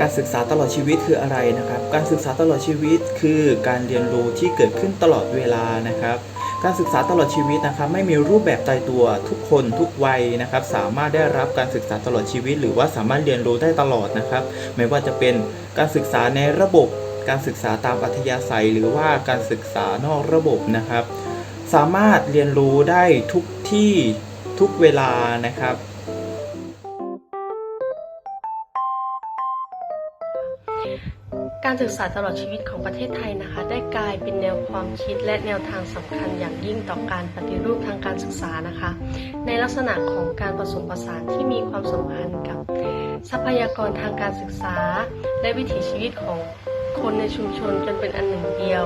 การศึกษาตลอดชีวิตคืออะไรนะครับ การศึกษาตลอดชีวิตคือการเรียนรู้ที่เกิดขึ้นตลอดเวลานะครับ การศึกษาตลอดชีวิตนะครับ ไม่มีรูปแบบตายตัวทุกคนทุกวัยนะครับ สามารถได้รับการศึกษาตลอดชีวิต หรือว่าสามารถเรียนรู้ได้ตลอดนะครับ ไม่ว่าจะเป็นการศึกษาในระบบ การศึกษาตามอัธยาศัย หรือว่าการศึกษานอกระบบนะครับ สามารถเรียนรู้ได้ทุกที่ทุกเวลานะครับ การศึกษาตลอดชีวิตของประเทศไทยนะคะ ได้กลายเป็นแนวความคิดและแนวทางสำคัญอย่างยิ่งต่อการปฏิรูปทางการศึกษานะคะ ในลักษณะของการผสมผสานที่มีความสัมพันธ์กับ ทรัพยากรทางการศึกษา และวิถีชีวิตของคนในชุมชนจนเป็นอันหนึ่งเดียว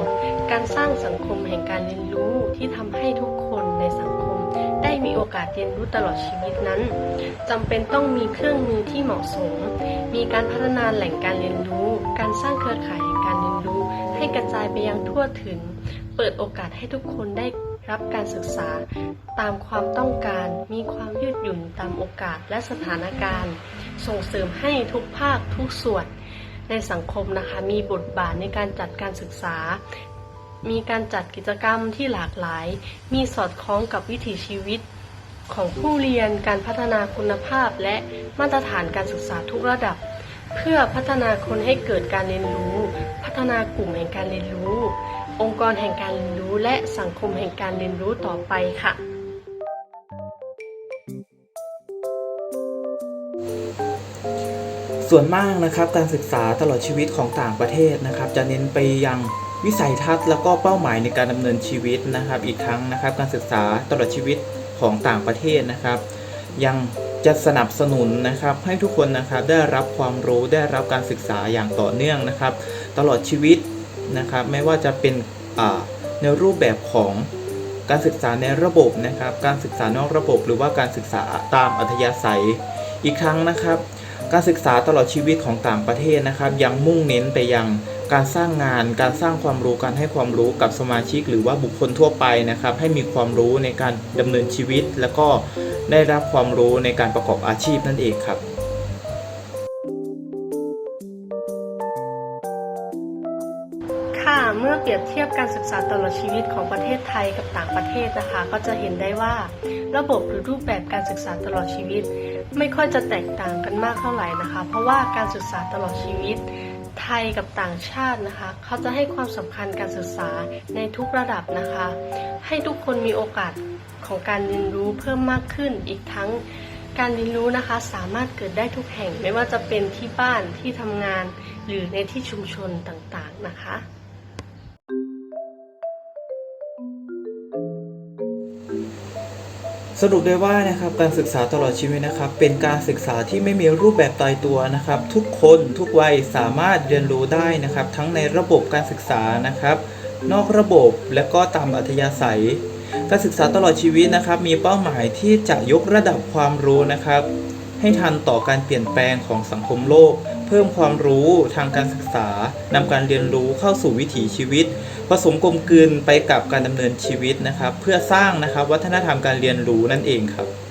การสร้างสังคมแห่งการเรียนรู้ที่ทำให้ทุกคน โอกาสเรียนรู้ตลอดชีวิตนั้นจำเป็นต้องมีเครื่องมือที่เหมาะสม มีการพัฒนาแหล่งการเรียนรู้ การสร้างเครือข่ายแห่งการเรียนรู้ ให้กระจายไปยังทั่วถึง เปิดโอกาสให้ทุกคนได้รับการศึกษา ตามความต้องการ มีความยืดหยุ่นตามโอกาสและสถานการณ์ ส่งเสริมให้ทุกภาคทุกส่วน ในสังคมนะคะมีบทบาทในการจัดการศึกษามีการจัดกิจกรรมที่หลากหลาย มีสอดคล้องกับวิถีชีวิต ของผู้เรียนการพัฒนาคุณภาพและมาตรฐานการศึกษาทุกระดับ เพื่อพัฒนาคนให้เกิดการเรียนรู้ พัฒนากลุ่มแห่งการเรียนรู้ องค์กรแห่งการเรียนรู้ และสังคมแห่งการเรียนรู้ต่อไปค่ะส่วนมากนะครับการศึกษาตลอดชีวิตของต่างประเทศนะครับ จะเน้นไปยังวิสัยทัศน์ แล้วก็เป้าหมายในการดำเนินชีวิตนะครับ อีกทั้งนะครับ การศึกษาตลอดชีวิต ของต่างประเทศนะครับ ยังจะสนับสนุนนะครับให้ทุกคนนะครับได้รับความรู้ได้รับการศึกษาอย่างต่อเนื่องนะครับ ตลอดชีวิตนะครับไม่ว่าจะเป็นในรูปแบบของการศึกษาในระบบนะครับ การศึกษานอกระบบหรือว่าการศึกษาตามอัธยาศัยอีกครั้งนะครับ การศึกษาตลอดชีวิตของต่างประเทศนะครับ ยังมุ่งเน้นไปยัง การสร้างงาน การสร้างความรู้การให้ความรู้กับสมาชิก หรือว่าบุคคลทั่วไปนะครับ ให้มีความรู้ในการดำเนินชีวิต แล้วก็ได้รับความรู้ในการประกอบอาชีพนั่นเองครับค่ะเมื่อเปรียบเทียบการศึกษาตลอดชีวิตของประเทศไทยกับต่างประเทศนะคะ ก็จะเห็นได้ว่าระบบหรือรูปแบบการศึกษาตลอดชีวิต ไม่ค่อยจะแตกต่างกันมากเท่าไหร่นะคะ เพราะว่าการศึกษาตลอดชีวิต ไทยกับต่างชาตินะคะ เขาจะให้ความสำคัญการศึกษาในทุกระดับนะคะ ให้ทุกคนมีโอกาสของการเรียนรู้เพิ่มมากขึ้นอีกทั้งการเรียนรู้นะคะสามารถเกิดได้ทุกแห่งไม่ว่าจะเป็นที่บ้านที่ทำงาน หรือในที่ชุมชนต่างๆนะคะ สรุปได้ว่านะครับการศึกษาตลอดชีวิตนะครับ เป็นการศึกษาที่ไม่มีรูปแบบตายตัวนะครับ ทุกคนทุกวัยสามารถเรียนรู้ได้นะครับ ทั้งในระบบการศึกษานะครับ นอกระบบและก็ตามอัธยาศัย การศึกษาตลอดชีวิตนะครับ มีเป้าหมายที่จะยกระดับความรู้นะครับ ให้ทันต่อการเปลี่ยนแปลงของสังคมโลก เพิ่มความรู้ทางการศึกษานำการเรียนรู้เข้าสู่วิถีชีวิต ผสมกลมกลืนไปกับการดำเนินชีวิตนะครับ เพื่อสร้างนะครับวัฒนธรรมการเรียนรู้นั่นเองครับ